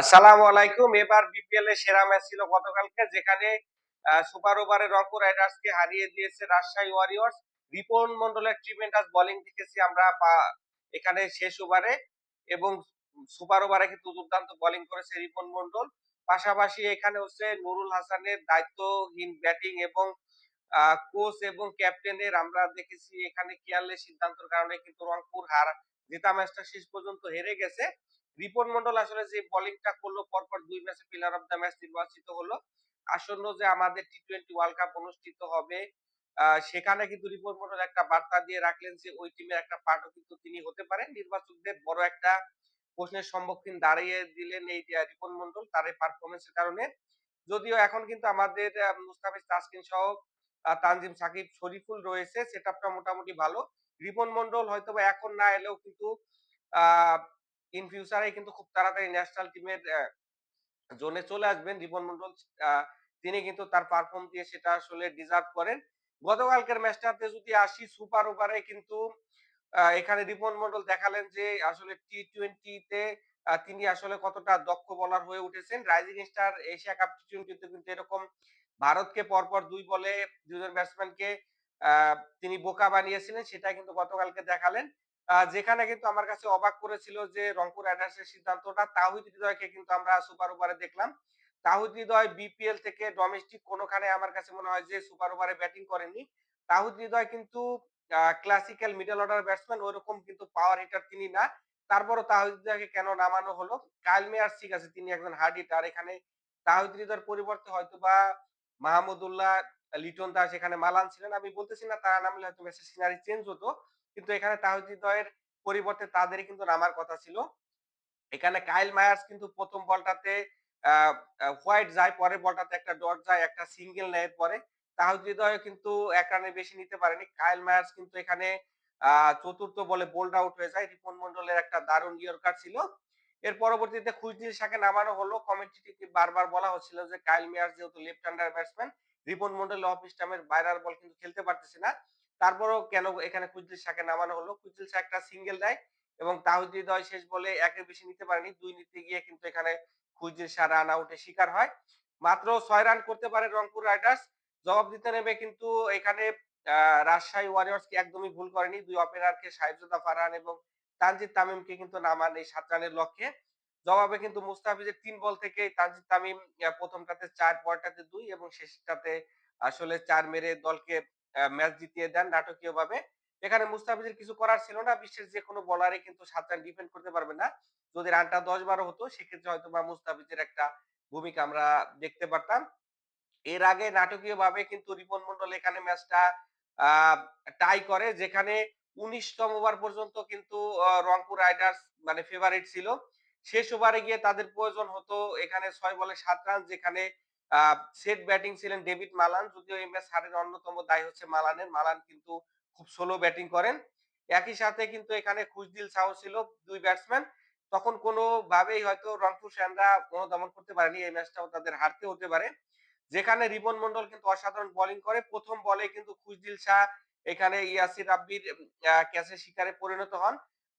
আসসালামু আলাইকুম। এবার বিপিএল এর সেরা ম্যাচ ছিল গতকালকে, যেখানে সুপার ওভারে রংপুর রাইডার্সকে হারিয়ে দিয়েছে রাজশাহী ওয়ারিয়র্স। রিপন মন্ডলের ট্রিমেন্ডাস বোলিং দেখেছি আমরা এখানে শেষ ওভারে এবং সুপার ওভারে কিন্তু দুর্দান্ত বোলিং করেছে রিপন মন্ডল পাশাপাশি এখানে হচ্ছে নুরুল হাসানের দায়িত্বহীন ব্যাটিং এবং কোচ এবং ক্যাপ্টেনের আমরা দেখেছি এখানে কেয়ারলেস সিদ্ধান্তের কারণে কিন্তু রংপুর হার, জেতা ম্যাচটা শেষ পর্যন্ত হেরে গেছে। রিপন মন্ডল আসলে যে বোলিংটা করল, পরপর দুই ম্যাচে প্লেয়ার অফ দ্য ম্যাচ নির্বাচিত হলো। আসন্ন যে আমাদের টি টোয়েন্টি ওয়ার্ল্ড কাপ অনুষ্ঠিত হবে সেখানে কিন্তু রিপন মন্ডল একটা বার্তা দিয়ে রাখলেন যে ওই টিমের একটা পার্টও কিন্তু তিনি হতে পারেন। নির্বাচকদের বড় একটা প্রশ্নের সম্মুখীন দাঁড়িয়ে দিলেন এই রিপন মন্ডল তার এই পারফরমেন্সের কারণে। যদিও এখন কিন্তু আমাদের মুস্তাফিজ তাসকিন সহ তানজিম সাকিব শরীফুল রয়েছে সেটআপটা মোটামুটি ভালো। রিপন মন্ডল হয়তো এখন না এলেও কিন্তু, আহ ইন ফিউচারে কিন্তু খুব তাড়াতাড়ি ন্যাশনাল টিমের জোনে চলে আসবেন। রিপন মন্ডল তিনি কিন্তু তার পারফর্ম দিয়ে সেটা আসলে ডিজার্ভ করেন। গতকালকের ম্যাচটাতে যদি আসি সুপার ওভারে কিন্তু এখানে রিপন মন্ডল দেখালেন যে আসলে টি টোয়েন্টিতে তিনি আসলে কতটা দক্ষ বলার হয়ে উঠেছেন। Rising star Asia cup T টোয়েন্টিতে কিন্তু এরকম ভারতকে পরপর দুই বলে দুজন ব্যাটসম্যানকে তিনি বোকা বানিয়েছিলেন সেটা কিন্তু গতকালকে দেখালেন। যেখানে কিন্তু আমার কাছে অবাক করেছিল যে রংপুর রাইডার্সের সিদ্ধান্তটা তাহিদ হৃদয়কে কিন্তু আমরা সুপার ওভারে দেখলাম। তাহিদ হৃদয় বিপিএল থেকে ডোমেস্টিক কোনোখানে আমার কাছে মনে হয় যে সুপার ওভারে ব্যাটিং করেনি। তাহিদ হৃদয় কিন্তু ক্লাসিক্যাল মিডল অর্ডার ব্যাটসম্যান ওরকম কিন্তু পাওয়ার হিটার তিনি না। তারপরও তাহিদ হৃদয়কে কেন নামানো হলো? কাইল মেয়ার ঠিক আছে, তিনি একজন হার্ড হিটার এখানে তাহিদ হৃদয়ের পরিবর্তে হয়তো বা মাহমুদুল্লাহ লিটন দাস এখানে মালান ছিলেন। আমি বলতেছি না, তারা নামলে হয়তো ম্যাচের সিনারি চেঞ্জ হতো। কিন্তু এখানে তাহিদ পরিবর্তে তাদেরই কিন্তু নামার কথা ছিল। এখানে কাইল মায়ার্স কিন্তু প্রথম বলটাতে হোয়াইট যায়, পরের বলটাতে একটা ডট যায়, একটা সিঙ্গেল নেয় পরে। তাহিদ হৃদয় কিন্তু এক রানের বেশি নিতে পারেনি। কাইল মায়ার্স কিন্তু এখানে চতুর্থ বলে বোল্ড আউট হয়ে যায়। রিপন মন্ডলের একটা দারুণ ইয়র্কার ছিল। এর পরবর্তীতে খুশদিল শাকে নামানো হলো। কমিটি বারবার বলা হচ্ছিল যে, কাইল মেয়ার্স যেহেতু left hander batsman, Ripon Mondal off স্টামের বাইরার বল কিন্তু খেলতে পারতেছে না। তারপরও কেন এখানে খুশদিল শাকে নামানো হলো? খুশদিল শাহ একটা সিঙ্গেল দেয় এবং তাহিদ হৃদয় শেষ বলে একের বেশি নিতে পারেনি। দুই নিতে গিয়ে কিন্তু এখানে খুঁজে শাহ রান আউটে শিকার হয়। মাত্র ছয় রান করতে পারে রংপুর রাইডার্স। জবাব দিতে নেবে কিন্তু এখানে রাজশাহী ওয়ারিয়র্স কি একদমই ভুল করেনি। দুই ওপেনারকে সাহেবজাদা ফারহান এবং তানজিদ তামিমকে কিন্তু নামান এই সাত রানের লক্ষ্যে। জবাবে কিন্তু মুস্তাফিজের তিন বল থেকে তানজিদ তামিম প্রথমটাতে চার পরটাতে দুই এবং শেষটাতে আসলে চার মেরে দলকে ম্যাচ জিতিয়ে দেন নাটকীয় ভাবে এখানে মুস্তাফিজের কিছু করার ছিল না, বিশ্বের যে কোনো বলারই কিন্তু সাত রান ডিফেন্ড করতে পারবে না। যদি রানটা দশ বারো হতো, সেক্ষেত্রে হয়তো বা মুস্তাফিজের একটা ভূমিকা আমরা দেখতে পারতাম। এর আগে নাটকীয় ভাবে কিন্তু রিপন মন্ডল এখানে ম্যাচটা টাই করে, যেখানে উনিশতম ওভার পর্যন্ত কিন্তু রংপুর রাইডার্স মানে ফেভারিট ছিল। শেষ ওভারে গিয়ে তাদের প্রয়োজন হতো এখানে ছয় বলে সাত রান, যেখানে সেট ব্যাটিং ছিলেন ডেভিড মালান। যদিও এই ম্যাচ হারের অন্যতম দায় হচ্ছে মালানের। মালান কিন্তু খুব স্লো ব্যাটিং করেন। একই সাথে কিন্তু এখানে খুশদিল সাহ ছিল দুই ব্যাটসম্যান তখন কোনো ভাবেই হয়তো রংপুর ফ্যানরা অনুধাবন করতে পারেনি। এই ম্যাচটাও তাদের হারতে হতে পারে। যেখানে রিপন মন্ডল কিন্তু অসাধারণ বোলিং করে। প্রথম বলে কিন্তু খুশদিল শাহ, এখানে ইয়াসির রাব্বির ক্যাচের শিকারে পরিণত হন।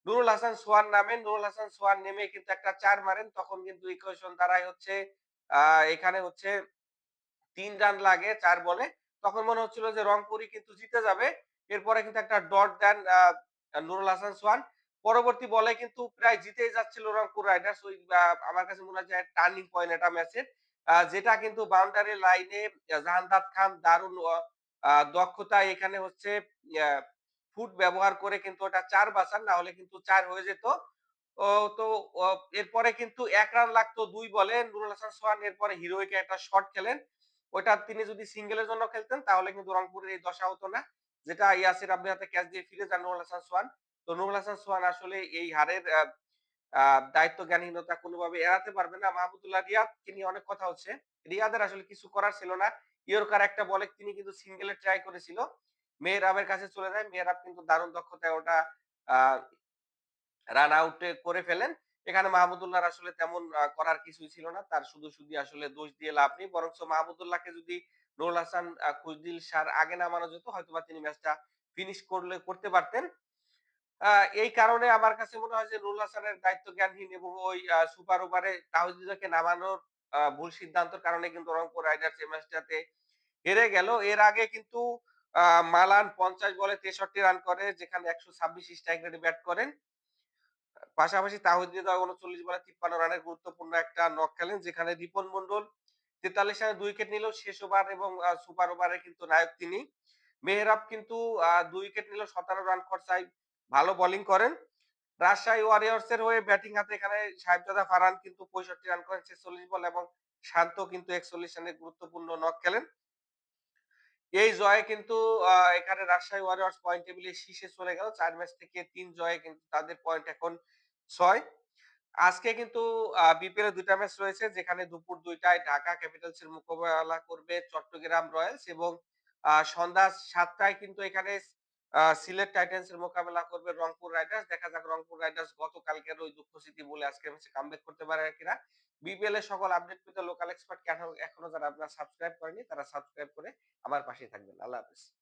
নুরুল হাসান সোয়ান নামে। নুরুল হাসান সোয়ান নেমে কিন্তু একটা চার মারেন। তখন কিন্তু ইকুয়েশন দাঁড়ায় হচ্ছে এখানে হচ্ছে তিন রান লাগে, চার বলে। তখন মনে হচ্ছিল যে রংপুরই কিন্তু জিতে যাবে। এরপরে কিন্তু একটা ডট দেন নুরুল হাসান সোয়ান পরবর্তী বলে কিন্তু প্রায় জিতেই যাচ্ছিল রংপুর রাইডার্স। ওই আমার কাছে মনে হয় টার্নিং পয়েন্ট এটা ম্যাচের। যেটা কিন্তু বাউন্ডারি লাইনে জাহানদাদ খান দারুণ দক্ষতা এখানে হচ্ছে ফুট ব্যবহার করে কিন্তু ওটা চার বাঁচান না হলে কিন্তু চার হয়ে যেত। তো এরপরে কিন্তু এক রান লাগতো, দুই বলে। নুরুল হাসান সোহান এরপরে হিরোইকে একটা শট খেলেন। ওইটা তিনি যদি সিঙ্গেলের জন্য খেলতেন, তাহলে কিন্তু রংপুরের এই দশা হতো না। যেটা ইয়াসির আব্দের হাতে ক্যাচ দিয়ে ফিরে যান নুরুল হাসান সোহান। তো নুরুল হাসান সোহান আসলে এই হারের দায়িত্ব জ্ঞানহীনতা কোনোভাবে এড়াতে পারবে না। মাহমুদুল্লাহ রিয়াদ, তিনি অনেক কথা হচ্ছে। রিয়াদের আসলে কিছু করার ছিল না। ইয়র্কার একটা বলে তিনি কিন্তু সিঙ্গেলে ট্রাই করেছিল। মেহরাবের কাছে চলে যায়। মেহরাব কিন্তু দারুণ দক্ষতায় ওটা রান আউট করে ফেলেন এখানে মাহমুদুল্লাহর আসলে তেমন করার কিছুই ছিল না তার শুধু শুধু আসলে দোষ দিয়ে লাভ নেই বরং মাহমুদুল্লাহকে যদি নুরুল হাসান খুজদিল সার আগে নামানো যেত, হয়তোবা তিনি ম্যাচটা ফিনিশ করলে, করতে পারতেন এই কারণে আমার কাছে মনে হয় যে নুরুল হাসানের দায়িত্ব জ্ঞানহীন এবং ওই সুপার ওভারে তাওহিদুল্লাহকে নামানোর ভুল সিদ্ধান্তের কারণে কিন্তু রংপুর রাইডার্স এই ম্যাচটাতে হেরে গেল। এর আগে কিন্তু মালান ৫০ বলে ৬৩ রান করে, যেখানে ১২৬ স্ট্রাইক রেটে ব্যাট করেন। পাশাপাশি তাহিদ ৩৯ বলে ৫৩ রানের গুরুত্বপূর্ণ একটা নক খেলেন, যেখানে রিপন মন্ডল ৪৩ রানে ২ উইকেট নিলেও শেষ ওভার এবং সুপার ওভারে কিন্তু নায়ক তিনি। মেহরাব কিন্তু ২ উইকেট নিলেও ১৭ রান খরচায় ভালো বোলিং করেন। রাজশাহী ওয়ারিয়র্স এর হয়ে ব্যাটিং হাতে এখানে সাহেবজাদা ফারহান কিন্তু ৬৫ রান করেন ৪৬ বল এবং শান্ত কিন্তু ৪১ রানের গুরুত্বপূর্ণ নক খেলেন। এই জয়ে কিন্তু এখানে রাজশাহী ওয়ারিয়র্স পয়েন্ট টেবিলে শীর্ষে চলে গেল। চার ম্যাচ থেকে তিন জয়ে কিন্তু তাদের পয়েন্ট এখন ছয় আজকে কিন্তু বিপিএল দুইটা ২ ম্যাচ রয়েছে, যেখানে দুপুর দুইটায় ঢাকা ক্যাপিটালস এর মোকাবেলা করবে চট্টগ্রাম রয়্যালস এবং সন্ধ্যা সাতটায় কিন্তু এখানে সিলেট টাইটান্স এর মোকাবেলা করবে রংপুর রাইডার্স। দেখা যাক রংপুর রাইডার্স গতকালকের ওই দুঃখ স্মৃতি বলে আজকে ম্যাচে কামব্যাক করতে পারে কিনা। বিপিএল এর সকল আপডেট পেতে লোকাল এক্সপার্ট কেন এখনও যারা আপনারা সাবস্ক্রাইব করেনি তারা সাবস্ক্রাইব করে আমার পাশে থাকবেন। আল্লাহ হাফেজ।